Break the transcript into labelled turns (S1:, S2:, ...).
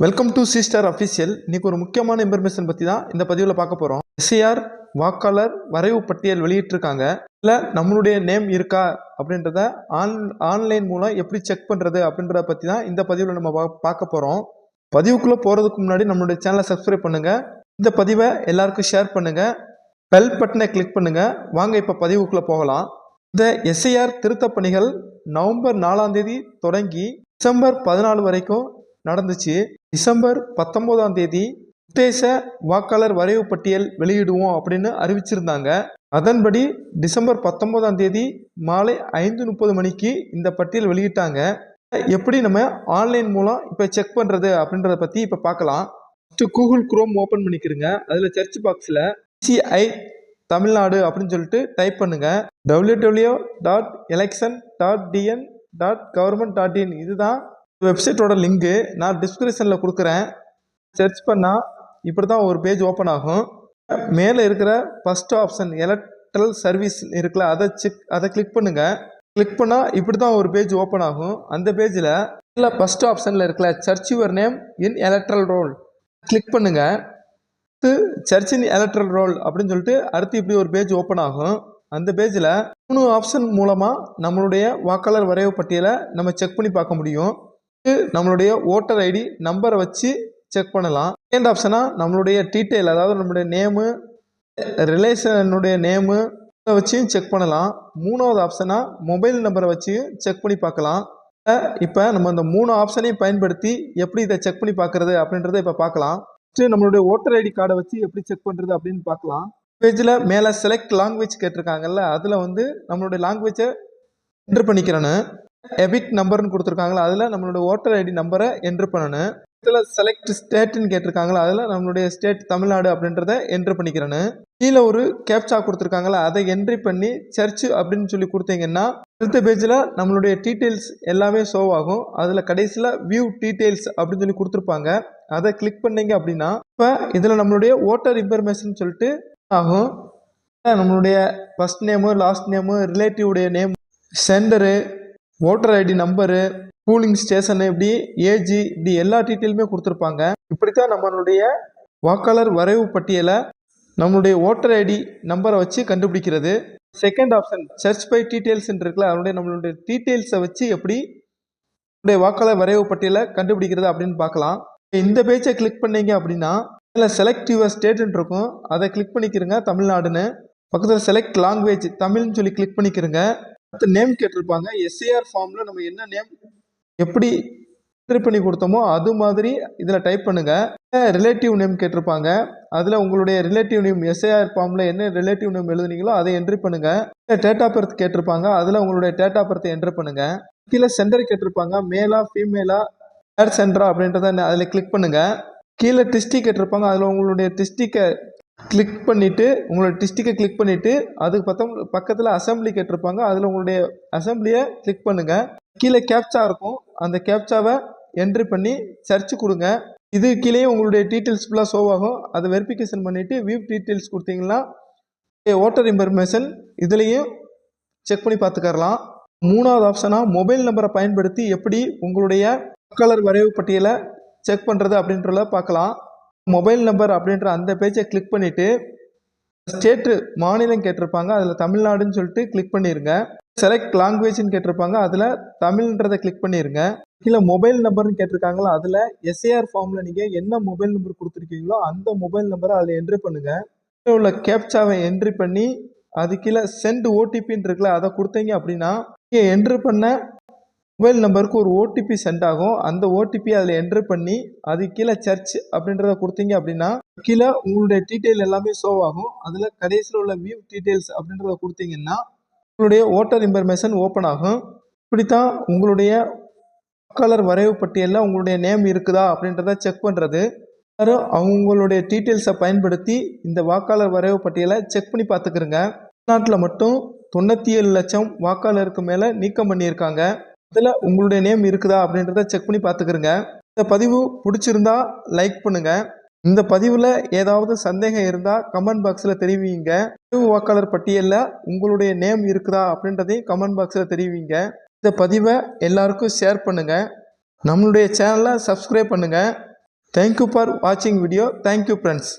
S1: Welcome to sister official இன்னைக்கு ஒரு முக்கியமான இன்ஃபர்மேஷன் பற்றி தான் இந்த பதிவில் பார்க்க போகிறோம் எஸ்ஐஆர் வாக்காளர் வரைவு பட்டியல் வெளியிட்டிருக்காங்க. இல்லை நம்மளுடைய நேம் இருக்கா அப்படின்றத ஆன் ஆன்லைன் மூலம் எப்படி செக் பண்ணுறது அப்படின்றத பற்றி தான் இந்த பதிவில் நம்ம பா- பார்க்க போகிறோம் பதிவுக்குள்ளே போகிறதுக்கு முன்னாடி நம்மளுடைய சேனலை சப்ஸ்கிரைப் பண்ணுங்கள் இந்த பதிவை எல்லாருக்கும் ஷேர் பண்ணுங்கள் பெல் பட்டனை கிளிக் பண்ணுங்கள் வாங்க இப்போ பதிவுக்குள்ளே போகலாம். இந்த எஸ்ஐஆர் திருத்தப் பணிகள் நவம்பர் நாலாம் தேதி தொடங்கி டிசம்பர் பதினாலு வரைக்கும் நடந்துச்சு. டிசம்பர் பத்தொன்பதாம் தேதி உத்தேச வாக்காளர் வரைவு பட்டியல் வெளியிடுவோம் அப்படின்னு அறிவிச்சிருந்தாங்க. அதன்படி டிசம்பர் பத்தொன்பதாம் தேதி மாலை ஐந்து முப்பது மணிக்கு இந்த பட்டியல் வெளியிட்டாங்க. எப்படி நம்ம ஆன்லைன் மூலம் இப்போ செக் பண்ணுறது அப்படின்றத பற்றி இப்போ பார்க்கலாம். ஃபஸ்ட்டு கூகுள் குரோம் ஓப்பன் பண்ணிக்கிறங்க அதில் சர்ச் பாக்ஸில் சிஐ தமிழ்நாடு அப்படின்னு சொல்லிட்டு டைப் பண்ணுங்க. W dot election dot TN dot government dot in இதுதான் வெப்சைட்டோட லிங்கு நான் டிஸ்கிரிப்ஷனில் கொடுக்குறேன். சர்ச் பண்ணால் இப்படி தான் ஒரு பேஜ் ஓப்பன் ஆகும். மேலே இருக்கிற ஃபஸ்ட் ஆப்ஷன் எலக்ட்ரல் சர்வீஸ் இருக்குல்ல அதை செக் அதை கிளிக் பண்ணுங்கள் கிளிக் பண்ணால் இப்படி தான் ஒரு பேஜ் ஓப்பன் ஆகும். அந்த பேஜில் இல்லை ஃபஸ்ட் ஆப்ஷனில் இருக்கல search your name in electoral roll click பண்ணுங்கள் அடுத்து சர்ச் இன் எலக்ட்ரல் ரோல் அப்படின்னு சொல்லிட்டு அடுத்து இப்படி ஒரு பேஜ் ஓப்பன் ஆகும். அந்த பேஜில் மூணு ஆப்ஷன் மூலமாக நம்மளுடைய வாக்காளர் வரைவு பட்டியலை நம்ம செக் பண்ணி பார்க்க முடியும். நம்மளுடைய ஓட்டர் ஐடி நம்பரை வச்சு செக் பண்ணலாம். செகண்ட் ஆப்ஷனாக நம்மளுடைய டீட்டெயில் அதாவது நம்மளுடைய நேமு ரிலேஷனுடைய நேமு இதை வச்சும் செக் பண்ணலாம். மூணாவது ஆப்ஷனாக மொபைல் நம்பரை வச்சு செக் பண்ணி பார்க்கலாம். இப்போ நம்ம இந்த மூணு ஆப்ஷனையும் பயன்படுத்தி எப்படி இதை செக் பண்ணி பார்க்குறது அப்படின்றத இப்போ பார்க்கலாம். ஃபஸ்ட்டு நம்மளுடைய ஓட்டர் ஐடி கார்டை வச்சு எப்படி செக் பண்ணுறது அப்படின்னு பார்க்கலாம். பேஜில் மேலே செலக்ட் லாங்குவேஜ் கேட்டிருக்காங்கல்ல அதில் வந்து நம்மளுடைய லாங்குவேஜை என்ட்ரு பண்ணிக்கிறேன்னு. எபிக் நம்பர்னு கொடுத்துருக்காங்களா? அதில் நம்மளுடைய ஓட்டர் ஐடி நம்பரை என்ட்ரு பண்ணணும் இதில் செலக்ட் ஸ்டேட்டுன்னு கேட்டிருக்காங்களா? அதில் நம்மளுடைய ஸ்டேட் தமிழ்நாடு அப்படின்றத என்ட்ரு பண்ணிக்கிறேன்னு கீழே ஒரு கேப்சா கொடுத்துருக்காங்களா? அதை என்ட்ரி பண்ணி சர்ச் அப்படின்னு சொல்லி கொடுத்தீங்கன்னா அடுத்த பேஜில் நம்மளுடைய டீட்டெயில்ஸ் எல்லாமே ஷோ ஆகும். அதில் கடைசியில் வியூ டீட்டெயில்ஸ் அப்படின்னு சொல்லி கொடுத்துருப்பாங்க. அதை கிளிக் பண்ணீங்க அப்படின்னா இப்போ இதில் நம்மளுடைய ஓட்டர் இன்ஃபர்மேஷன் சொல்லிட்டு ஆகும். நம்மளுடைய first name last name ரிலேட்டிவுடைய name centre voter ID number cooling station இப்படி ஏஜி இப்படி எல்லா டீட்டெயிலுமே கொடுத்துருப்பாங்க. இப்படித்தான் நம்மளுடைய வாக்காளர் வரைவு பட்டியலை நம்மளுடைய ஓட்டர் ஐடி நம்பரை வச்சு கண்டுபிடிக்கிறது. Second option search by details இருக்குல்ல அதனுடைய நம்மளுடைய டீட்டெயில்ஸை வச்சு எப்படி நம்மளுடைய வாக்காளர் வரைவு பட்டியலை கண்டுபிடிக்கிறது அப்படின்னு பார்க்கலாம். இந்த பேஜை கிளிக் பண்ணீங்க அப்படின்னா இதில் செலக்ட் யுவர் ஸ்டேட்டுன்னு இருக்கும். அதை கிளிக் பண்ணிக்கிறங்க தமிழ்நாடுன்னு. பக்கத்தில் செலக்ட் லாங்குவேஜ் தமிழ்னு சொல்லி கிளிக் பண்ணிக்கிறங்க. அடுத்து நேம் கேட்டிருப்பாங்க. எஸ்ஏஆர் ஃபார்மில் நம்ம என்ன நேம் எப்படி என்ட்ரி பண்ணி கொடுத்தோமோ அது மாதிரி இதில் டைப் பண்ணுங்கள் ரிலேட்டிவ் நேம் கேட்டிருப்பாங்க. அதில் உங்களுடைய ரிலேட்டிவ் நேம் எஸ்ஏஆர் ஃபார்மில் என்ன ரிலேட்டிவ் நேம் எழுதுனீங்களோ அதை என்ட்ரி பண்ணுங்கள் டேட் ஆஃப் பர்த் கேட்டிருப்பாங்க. அதில் உங்களுடைய டேட் ஆஃப் பர்த்தை என்ட்ரி பண்ணுங்கள் கீழே சென்டர் கேட்டிருப்பாங்க. மேலா ஃபீமேலா ஏர் சென்டரா அப்படின்றத அதில் கிளிக் பண்ணுங்கள் கீழே டிஸ்டிக் கேட்டிருப்பாங்க. அதில் உங்களுடைய டிஸ்டிக்கை கிளிக் பண்ணிவிட்டு உங்களோட டிஸ்ட்ரிக்கை கிளிக் பண்ணிவிட்டு அதுக்கு பத்தம் பக்கத்தில் அசம்பிளி கேட்டிருப்பாங்க. அதில் உங்களுடைய அசம்பிளியை கிளிக் பண்ணுங்கள் கீழே கேப்சா இருக்கும். அந்த கேப்சாவை என்ட்ரி பண்ணி சர்ச் கொடுங்க. இது கீழே உங்களுடைய டீட்டெயில்ஸ் ஃபுல்லாக ஷோ ஆகும். அதை வெரிஃபிகேஷன் பண்ணிவிட்டு வியூ டீட்டெயில்ஸ் கொடுத்தீங்கன்னா ஓட்டர் இன்ஃபர்மேஷன் இதுலேயும் செக் பண்ணி பார்த்துக்கரலாம் மூணாவது ஆப்ஷனாக மொபைல் நம்பரை பயன்படுத்தி எப்படி உங்களுடைய வாக்காளர் வரைவு பட்டியலை செக் பண்ணுறது அப்படின்றத பார்க்கலாம். மொபைல் நம்பர் அப்படின்ற அந்த பேஜை கிளிக் பண்ணிவிட்டு ஸ்டேட்டு மாநிலம் கேட்டிருப்பாங்க அதில் தமிழ்நாடுன்னு சொல்லிட்டு கிளிக் பண்ணிடுங்க செலக்ட் லாங்குவேஜ்னு கேட்டிருப்பாங்க அதில் தமிழ்ன்றதை கிளிக் பண்ணிடுங்க இல்லை மொபைல் நம்பர்னு கேட்டிருக்காங்களா அதில் எஸ்ஏஆர் ஃபார்மில் நீங்கள் என்ன மொபைல் நம்பர் கொடுத்துருக்கீங்களோ அந்த மொபைல் நம்பரை அதில் என்ட்ரி பண்ணுங்கள் உள்ள கேப்சாவை என்ட்ரி பண்ணி அது கீழே சென்ட் ஓடிபின்னு இருக்குல்ல அதை கொடுத்தீங்க அப்படின்னா நீங்கள் என்ட்ரு பண்ண மொபைல் நம்பருக்கு ஒரு ஓடிபி சென்ட் ஆகும். அந்த ஓடிபி அதில் என்ட்ரு பண்ணி அது கீழே சர்ச் அப்படின்றத கொடுத்தீங்க அப்படின்னா கீழே உங்களுடைய டீட்டெயில் எல்லாமே ஷோ ஆகும். அதில் கடைசியில் உள்ள வியூ டீட்டெயில்ஸ் அப்படின்றத கொடுத்தீங்கன்னா உங்களுடைய ஓட்டர் இன்ஃபர்மேஷன் ஓப்பன் ஆகும். இப்படித்தான் உங்களுடைய வாக்காளர் வரைவு பட்டியலில் உங்களுடைய நேம் இருக்குதா அப்படின்றத செக் பண்ணுறது எல்லாரும் அவங்களுடைய டீட்டெயில்ஸை பயன்படுத்தி இந்த வாக்காளர் வரைவு பட்டியலை செக் பண்ணி பார்த்துக்கிறங்க தமிழ்நாட்டில் மட்டும் தொண்ணூற்றி ஏழு லட்சம் வாக்காளருக்கு மேலே நீக்கம் பண்ணியிருக்காங்க. அதில் உங்களுடைய நேம் இருக்குதா அப்படின்றத செக் பண்ணி பார்த்துக்கிறங்க. இந்த பதிவு பிடிச்சிருந்தா லைக் பண்ணுங்கள் இந்த பதிவில் ஏதாவது சந்தேகம் இருந்தால் கமெண்ட் பாக்ஸில் தெரிவிங்க. பதிவு வாக்காளர் பட்டியலில் உங்களுடைய நேம் இருக்குதா அப்படின்றதையும் கமெண்ட் பாக்ஸில் தெரிவிங்க. இந்த பதிவை எல்லாருக்கும் ஷேர் பண்ணுங்கள் நம்மளுடைய சேனலை சப்ஸ்கிரைப் பண்ணுங்கள் தேங்க்யூ ஃபார் வாட்சிங் வீடியோ தேங்க்யூ ஃப்ரெண்ட்ஸ்